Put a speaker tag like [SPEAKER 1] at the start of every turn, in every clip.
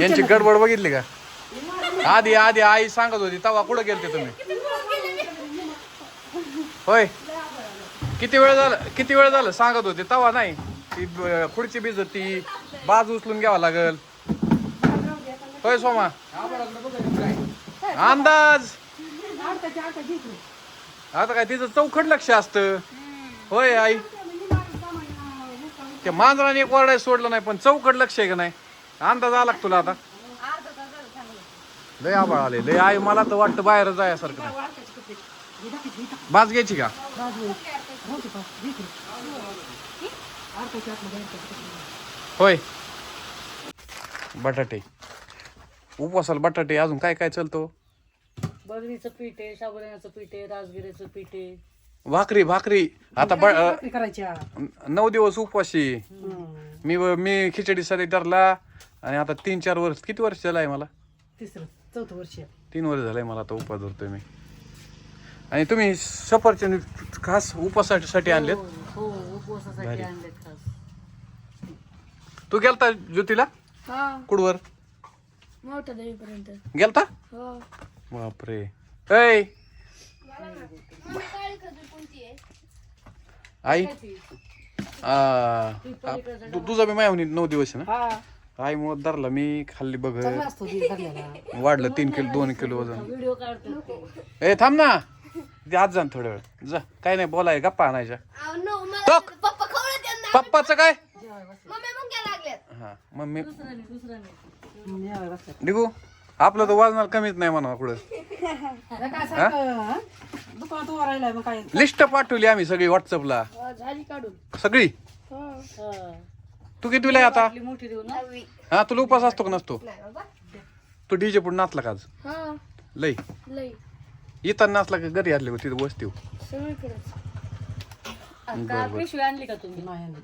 [SPEAKER 1] यांची गडबड बघितली? का? आधी आधी आई सांगत होती तवा कुठं गेलते तुम्ही? होय. किती वेळ झालं किती वेळ झालं सांगत होते तवा नाही. ती ब- खुर्ची भिजती बाज उचलून घ्यावा लागल. होय सोमा. अंदाज. आता काय तिचं चौखट लक्ष असतं. होय आई. ते मांजराने एक वरडाय सोडलं नाही पण चौकट लक्ष आहे का नाही? अंदाज आला का तुला आता? लय आबाळ आले लय आई मला तर वाटतं बाहेर जायासारखं नाही. बाज घ्यायची का? होय. बटाटे. उपवासाला बटाटे अजून काय काय चालतो?
[SPEAKER 2] बगरीचं पीठ आहे साबुदाण्याचं पीठ आहे राजगिरीचं पीठ आहे.
[SPEAKER 1] भाकरी भाकरी. आता ब- अ,
[SPEAKER 3] भाकरी करायच्या.
[SPEAKER 1] नऊ दिवस उपवासी मी मी खिचडीसाठी धरला आणि आता तीन चार वर्ष किती वर्ष झालं आहे मला?
[SPEAKER 3] तिसरं चौथं वर्ष
[SPEAKER 1] तीन वर्ष झालंय मला आता उपवास धरतोय मी. आणि तुम्ही सफरचंद खास उपवासासाठी आणलेत?
[SPEAKER 2] हो उपवासासाठी आणलेत खास.
[SPEAKER 1] तू गेलता ज्योतीला?
[SPEAKER 4] हा.
[SPEAKER 1] कुडवर?
[SPEAKER 4] मोठ्या देवीपर्यंत.
[SPEAKER 1] गेलता?
[SPEAKER 4] हो.
[SPEAKER 1] बापरे. ऐ! आई. आ, तू- तुझा बी माया नऊ दिवस आहे
[SPEAKER 3] हा.
[SPEAKER 1] ना आई मुळे धरला मी खाल्ली बघ
[SPEAKER 3] असतो धरलेला.
[SPEAKER 1] वाढलं तीन किलो दोन किलो वजन.
[SPEAKER 2] व्हिडिओ काढतो. ते.
[SPEAKER 1] ए थांब ना. ते आज जा ना थोड्या वेळ. जा. काय नाही बोलाय गप्पा आणायच्या. टोक.
[SPEAKER 4] पप्पा खवळत त्यांना
[SPEAKER 1] पप्पाचं काय?
[SPEAKER 4] मम्मी मुंग्या लागल्यात
[SPEAKER 1] हा मम्मी.
[SPEAKER 2] दुसऱ्याने दुसऱ्याने
[SPEAKER 3] जेवायला बसल्या.
[SPEAKER 1] निघू. आपलं तर वाजणार कमीच नाही म्हणा कुठं
[SPEAKER 3] आता काय सारखं, हा? दुकानात उभा राहिलाय मग काय?
[SPEAKER 1] लिस्ट पाठवली आम्ही सगळी व्हॉट्सअपला
[SPEAKER 4] हा, झाली काढून.
[SPEAKER 1] सगळी?
[SPEAKER 4] हा.
[SPEAKER 2] हा.
[SPEAKER 1] तू किती आता?
[SPEAKER 2] आपली मोठी देऊ ना?
[SPEAKER 1] हा तुला उपास असतो का नसतो? तू डीजे पुढे नाचला का आज?
[SPEAKER 4] हा.
[SPEAKER 1] लय.
[SPEAKER 4] लई
[SPEAKER 1] येताना नाचला का घरी आले तिथे वस्ती
[SPEAKER 4] सगळीकडेच.
[SPEAKER 2] का पिशवी आणली का तुम्ही?
[SPEAKER 3] नाही आणली.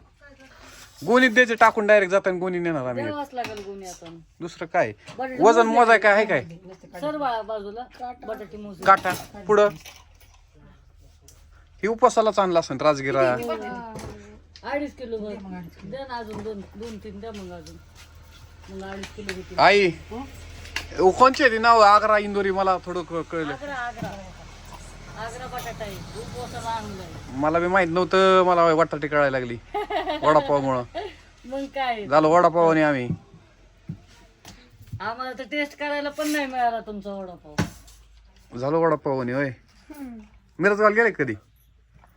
[SPEAKER 1] गोणीत द्यायचे टाकून डायरेक्ट जाताना गोणी नेणार आम्ही.
[SPEAKER 2] द्यावाच लागेल गुन्हे आपण
[SPEAKER 1] दुसरं काय? वजन मोजाय काय आहे काय?
[SPEAKER 2] बाजूला बटाटी
[SPEAKER 1] काटा पुढं. ही उपवासालाच आणला असेल राजगिरा.
[SPEAKER 2] अडीच किलो भर. द्या ना अजून दोन दोन तीन द्या मग अजून. मग अडीच किलो घेते
[SPEAKER 1] आई. ओ, कोणची आहे ती नाव आग्रा इंदोरी मला थोडं क- कळलं.
[SPEAKER 2] आग्रा आग्रा. आग्रा बटाटा आहे. उपवासाला आणून जाईल
[SPEAKER 1] मला बी माहीत नव्हतं मला वाटाटी कळायला लागली. वडापावमुळं.
[SPEAKER 2] मग काय?
[SPEAKER 1] झालं वडापाव आणि आम्ही.
[SPEAKER 2] आम्हाला तर टेस्ट करायला पण नाही मिळाला तुमचा वडापाव.
[SPEAKER 1] झालं वडापाव आणि होय. मिरजगाव गेले का कधी?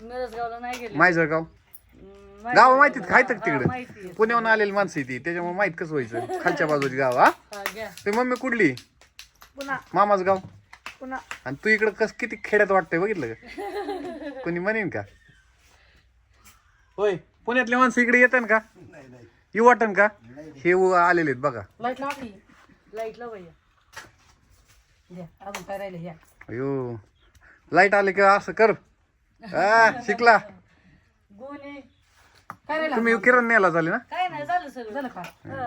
[SPEAKER 2] मिरजगावला नाही गेले. हम्म, माहिती
[SPEAKER 1] गाव. माहितीत खायत तिकडे. पुण्याहून आलेली माणसं आहे ती. त्याच्यामुळे माहीत कसं व्हायचं? खालच्या बाजूची गाव हा? ते मम्मी कुठली? मामाच गाव? आणि तू इकडं कस किती खेड्यात वाटतंय बघितलं का? कोणी म्हणेन का? होय पुण्यातले माणसं इकडे येतात का? येऊ वाटन का? हे आलेले आहेत बघा. अयो लाइट आले का असं कर. आ, शिकला.
[SPEAKER 3] काय
[SPEAKER 1] तुम्ही किरण न्यायला झाले ना?
[SPEAKER 2] काय नाही झालं सगळं.
[SPEAKER 3] झालं का?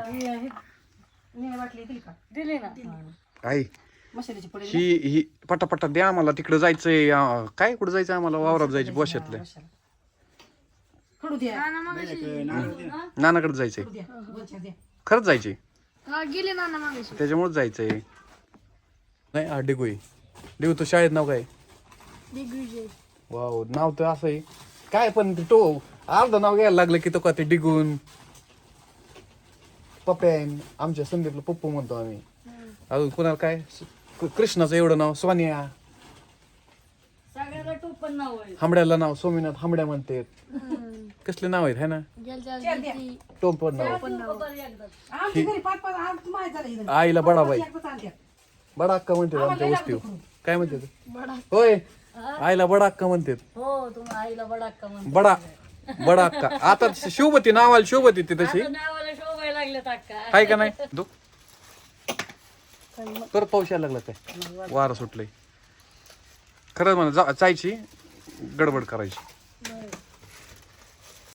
[SPEAKER 3] ही- ही- निळी बाटली दिली का?
[SPEAKER 2] दिली ना.
[SPEAKER 1] आई ही ही पटापटा द्या आम्हाला तिकडे जायचंय अं, काय कुठं जायचं आम्हाला? वावरात जायची बोशातलं.
[SPEAKER 3] खडू द्या?
[SPEAKER 1] नानाकडे जायचंय.
[SPEAKER 3] खडू द्या? दोन चार द्या.
[SPEAKER 1] खरंच जायचे
[SPEAKER 4] हा गेले ना ना मागाशी.
[SPEAKER 1] त्याच्यामुळेच जायचंय. नाही हा डिगोई. डिगू तो शाळेत नाव काय?
[SPEAKER 4] दिग्विजय
[SPEAKER 1] वाव नाव तर असं आहे. काय पण ते अर्ध नाव घ्यायला लागलं की तो का ते डिगून. पप्यान आमच्या संदीपला पप्पू म्हणतो आम्ही. अजून कुणाला काय? क- कृष्णाचं एवढं नाव सोनिया.
[SPEAKER 2] सगळ्याला टोप पण नाव आहे.
[SPEAKER 1] हांबड्याला नाव सोमीनाथ हांबड्या म्हणते कसले नाव आहेत है ना? टोप पण नाव.
[SPEAKER 2] बरं एकदा
[SPEAKER 3] आमच्या घरी पाच पाच आम माहीत झालं इथं.
[SPEAKER 1] आईला बडाबाई
[SPEAKER 3] एकदाच आणत्या.
[SPEAKER 1] बडा अक्का म्हणतात आमच्या वस्तीवर. काय म्हणतात? होय. आईला बडा अक्का म्हणतात.
[SPEAKER 2] हो तुम्हाला आईला बडा अक्का म्हणतो
[SPEAKER 1] बडा बडा अक्का. आता शिवबती नावाला शिवबती ती तशी.
[SPEAKER 2] आता नावाला शोभायला लागलेत अक्का.
[SPEAKER 1] आहे का नाही? दो परत पाऊस यायला लागला काय? वारं सुटलंय. खरंच म्हणा जा जायची गडबड करायची.